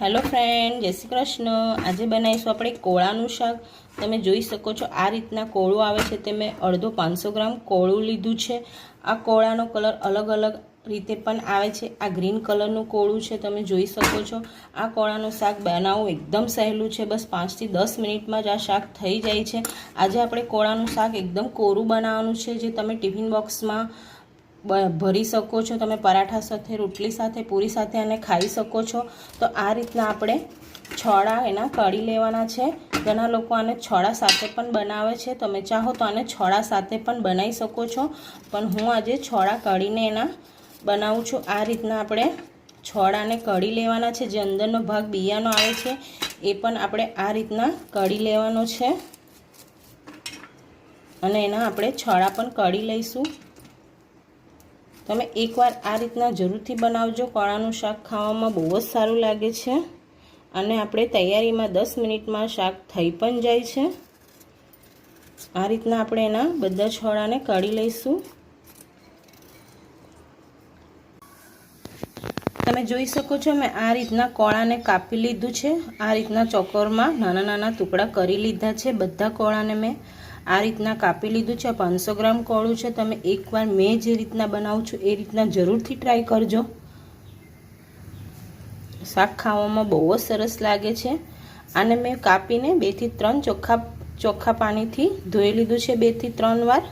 Hello friend, જય શ્રી કૃષ્ણ. આજે બનાવીશું આપણે કોળાનું શાક. તમે જોઈ શકો છો આ રીતના કોળું આવે છે તે મેં અડધો પાંચસો ગ્રામ કોળું લીધું છે. આ કોળાનો કલર અલગ અલગ રીતે પણ આવે છે. આ ગ્રીન કલરનું કોળું છે, તમે જોઈ શકો છો. આ કોળાનું શાક બનાવવું એકદમ સહેલું છે. બસ પાંચથી દસ મિનિટમાં જ આ શાક થઈ જાય છે. આજે આપણે કોળાનું શાક એકદમ કોરું બનાવવાનું છે, જે તમે ટિફિન બોક્સમાં ભરી શકો છો, તમે પરાઠા સાથે, રોટલી સાથે, પૂરી સાથે અને ખાઈ શકો છો. તો આ રીતના આપણે છોડા એના કળી લેવાના છે. ઘણા લોકો આને છોડા સાથે પણ બનાવે છે. તમે ચાહો તો આને છોડા સાથે પણ બનાવી શકો છો. પણ હું આજે છોડા કળીને એના બનાવું છું. આ રીતના આપણે છોડાને કળી લેવાના છે. જે અંદરનો ભાગ બિયાનો આવે છે, એ પણ આપણે આ રીતના કળી લેવાનો છે. અને એના આપણે છોડા પણ કળી લઈશું. તમે એકવાર આ રીતના જરૂરથી બનાવજો. કોળાનું શાક ખાવામાં બહુ જ સારું લાગે છે. અને આપણે તૈયારીમાં દસ મિનિટમાં શાક થઈ પણ જાય છે. આ રીતના આપણે એના બધા છોડાને કાઢી લઈશું. તમે જોઈ શકો છો, મેં આ રીતના કોળાને કાપી લીધું છે. આ રીતના ચોકોરમાં નાના નાના ટુકડા કરી લીધા છે. બધા કોળાને મેં આ રીતના કાપી લીધું છે, પાંચસો ગ્રામ કોળું છે. તમે એકવાર મેં જે રીતના બનાવું છું, એ રીતના જરૂરથી ટ્રાય કરજો. શાક ખાવામાં બહુ જ સરસ લાગે છે. આને મેં કાપીને બેથી ત્રણ ચોખ્ખા ચોખ્ખા પાણીથી ધોઈ લીધું છે બેથી ત્રણ વાર.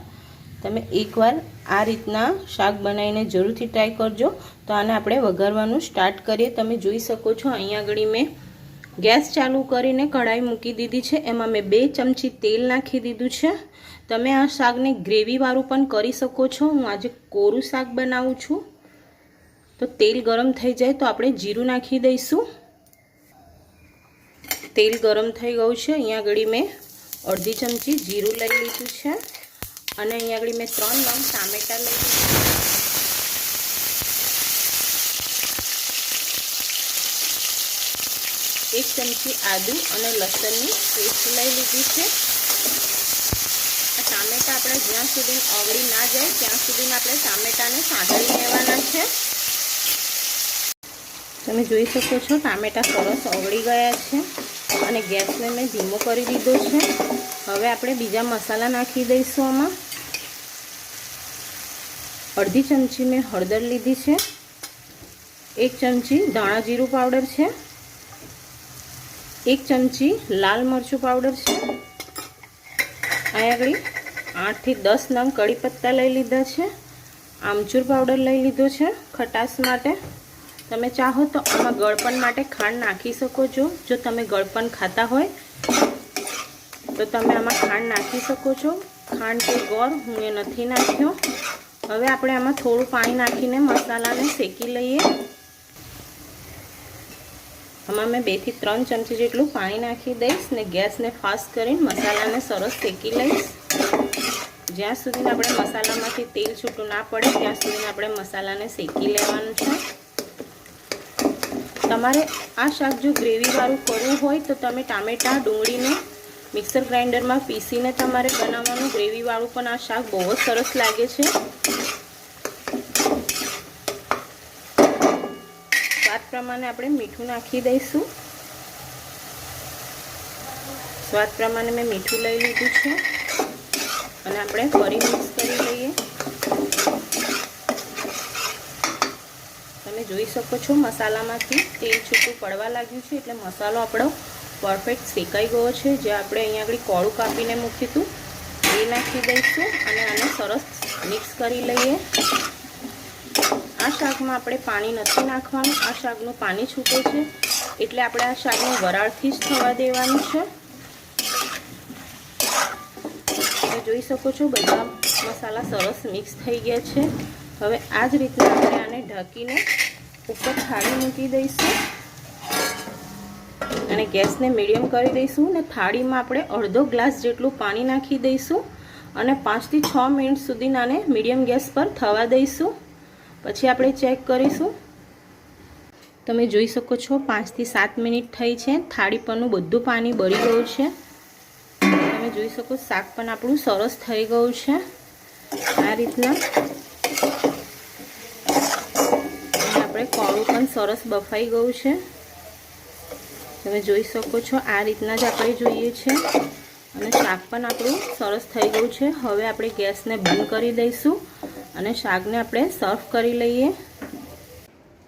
તમે એકવાર આ રીતના શાક બનાવીને જરૂરથી ટ્રાય કરજો. તો આને આપણે વઘારવાનું સ્ટાર્ટ કરીએ. તમે જોઈ શકો છો અહીંયા આગળ મેં ગેસ ચાલુ કરીને કઢાઈ મૂકી દીધી છે. એમાં મેં બે ચમચી તેલ નાખી દીધું છે. તમે આ શાકને ગ્રેવીવાળું પણ કરી શકો છો. હું આજે કોરું શાક બનાવું છું. તો તેલ ગરમ થઈ જાય તો આપણે જીરું નાખી દઈશું. તેલ ગરમ થઈ ગયું છે. અહીંયા આગળ મેં અડધી ચમચી જીરું લઈ લીધું છે. અને અહીંયા આગળ મેં ત્રણ નંગ ટામેટા લઈ લીધું એક ચમચી આદુ અને લસણની પેસ્ટ લઈ લીધી છે. ટામેટા આપણે જ્યાં સુધી ઓગળી ના જાય ત્યાં સુધી આપણે ટામેટાને સાંકળી લેવાના છે. તમે જોઈ શકો છો ટામેટા સરસ ઓગળી ગયા છે અને ગેસને મેં ધીમો કરી દીધો છે. હવે આપણે બીજા મસાલા નાખી દઈશું આમાં. અડધી ચમચી મેં હળદર લીધી છે. એક ચમચી ધાણા જીરું પાવડર છે. એક ચમચી લાલ મરચું પાવડર છે. અહીંયા આગળ આઠથી દસ નંગ કડી પત્તા લઈ લીધા છે. આમચૂર પાવડર લઈ લીધો છે ખટાશ માટે. તમે ચાહો તો આમાં ગળપણ માટે ખાંડ નાખી શકો છો. જો તમે ગળપણ ખાતા હોય, તો તમે આમાં ખાંડ નાખી શકો છો. ખાંડ કે ગોળ હું એ નથી નાખ્યો. હવે આપણે આમાં થોડું પાણી નાખીને મસાલાને શેકી લઈએ. આમાં મેં બેથી ત્રણ ચમચી જેટલું પાણી નાખી દઈશ ને ગેસને ફાસ્ટ કરીને મસાલાને સરસ શેકી લઈશ. જ્યાં સુધી આપણે મસાલામાંથી તેલ છૂટું ના પડે, ત્યાં સુધી આપણે મસાલાને શેકી લેવાનું છે. તમારે આ શાક જો ગ્રેવીવાળું કરવું હોય તો તમે ટામેટાં ડુંગળીને મિક્સર ગ્રાઇન્ડરમાં પીસીને તમારે બનાવવાનું. ગ્રેવીવાળું પણ આ શાક બહુ જ સરસ લાગે છે. સ્વાદ પ્રમાણે આપણે મીઠું નાખી દઈશું. સ્વાદ પ્રમાણે મેં મીઠું લઈ લીધું છે. અને આપણે ફરી મિક્સ કરી લઈએ. તમે જોઈ શકો છો મસાલામાંથી તેલ છૂટું પડવા લાગ્યું છે, એટલે મસાલો આપણો પરફેક્ટ શેકાઈ ગયો છે. જે આપણે અહીંયા આગળ કોળું કાપીને મૂક્યું હતું, એ નાખી દઈશું અને આને સરસ મિક્સ કરી લઈએ. શાકમાં આપણે પાણી નથી નાખવાનું. આ શાકનું પાણી છૂટે છે. એટલે આપણે આ શાકને વરાળથી જ થવા દેવાનું છે. તમે જોઈ શકો છો બધા મસાલા સરસ મિક્સ થઈ ગયા છે. હવે આ જ રીતના આપણે આને ઢાંકીને ઉપર થાળી મૂકી દઈશું. અને ગેસને મીડિયમ કરી દઈશું અને થાળીમાં આપણે અડધો ગ્લાસ જેટલું પાણી નાખી દઈશું. અને પાંચથી છ મિનિટ સુધી નાને મીડિયમ ગેસ પર થવા દઈશું. પછી આપણે ચેક કરીશું. તમે જોઈ શકો છો પાંચથી સાત મિનિટ થઈ છે. થાળી પરનું બધું પાણી બળી ગયું છે. તમે જોઈ શકો શાક પણ આપણું સરસ થઈ ગયું છે. આ રીતના. આપણે કોળું પણ સરસ બફાઈ ગયું છે. તમે જોઈ શકો છો આ રીતના જ આપણે જોઈએ છે. અને શાક પણ આપણું સરસ થઈ ગયું છે. હવે આપણે ગેસને બંધ કરી દઈશું. અને શાકને આપણે સર્વ કરી લઈએ.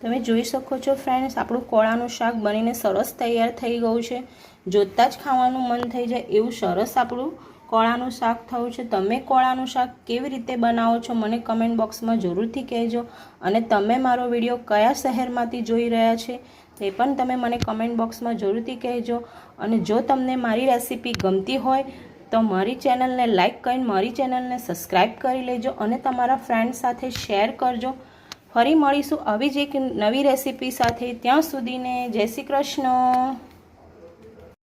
તમે જોઈ શકો છો ફ્રેન્ડ્સ આપણું કોળાનું શાક બનીને સરસ તૈયાર થઈ ગયું છે. જોતાં જ ખાવાનું મન થઈ જાય એવું સરસ આપણું કોળાનું શાક થયું છે. તમે કોળાનું શાક કેવી રીતે બનાવો છો મને કમેન્ટ બોક્સમાં જરૂરથી કહેજો. અને તમે મારો વીડિયો કયા શહેરમાંથી જોઈ રહ્યા છે તે પણ તમે મને કમેન્ટ બોક્સમાં જરૂરથી કહેજો. અને જો તમને મારી રેસીપી ગમતી હોય તો મારી ચેનલને લાઇક કરીને મારી ચેનલને સબસ્ક્રાઈબ કરી લેજો અને તમારા ફ્રેન્ડ સાથે શેર કરજો. ફરી મળીશું આવી જ એક નવી રેસીપી સાથે. ત્યાં સુધીને જય શ્રી કૃષ્ણ.